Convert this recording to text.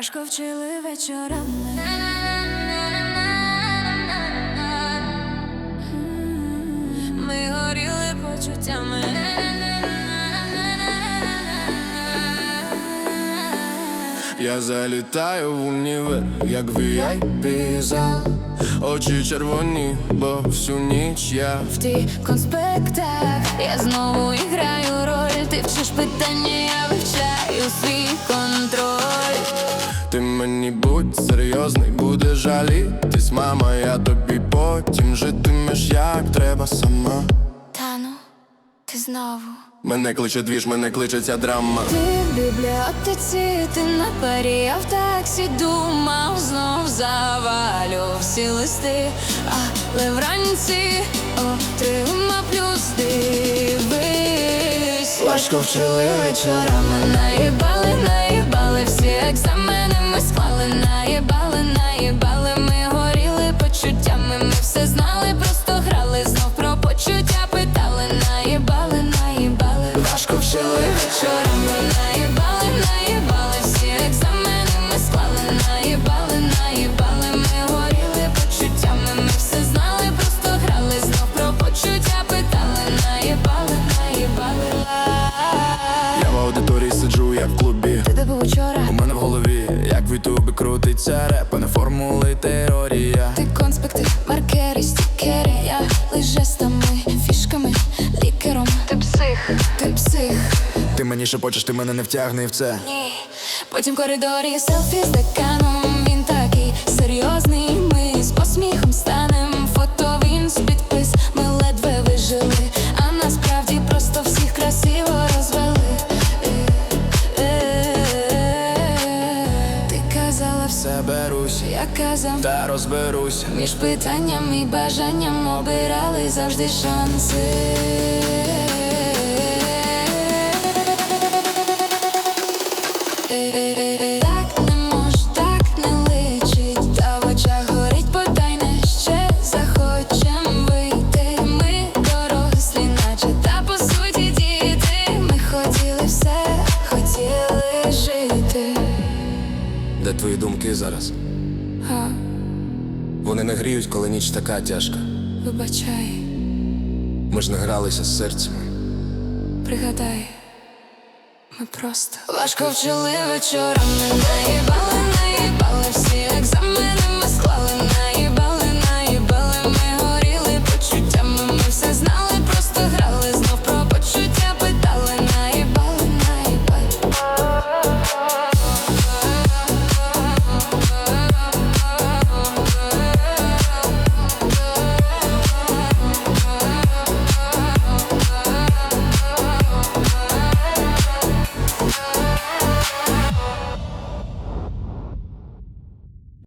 Важко вчили вечорами. Ми горіли почуттями. Я залітаю в універ, як VIP зал Очі червоні, бо всю ніч я В ті конспектах я знову іграю роль. Ти вчиш питання, я вивчаю свій контроль. Ти мені будь серйозний, буде жалітись, мама, я тобі потім житимеш як треба сама. Та ну, ти знову. Мене кличе двіж, мене кличе ця драма. Ти в бібліотеці, ти на парі, я в таксі думав, знов завалю всі листи, але вранці отримав плюс дивись. Важко вчили вечорами, наїбали, наїбали, всі екзамени ми склали, наїбали, наїбали, як в клубі. Ти де був учора? У мене в голові, як в ютубі крутиться реп, а не формули теорія. Ти конспекти, маркери, стікери, я лиш жестами, фішками, лікером. Ти псих, ти псих, Ти мені шепочеш, ти мене не втягни в це. ні. Потім в коридорі селфі з деканом. Він такий серйозний. Я казав. та розберусь. Між питанням і бажанням обирали завжди шанси. Де твої думки зараз? А, Вони не гріють, коли ніч така тяжка. вибачай. Ми ж не гралися з серцями. Пригадай, ми просто важко вчили вечорами, наїбали,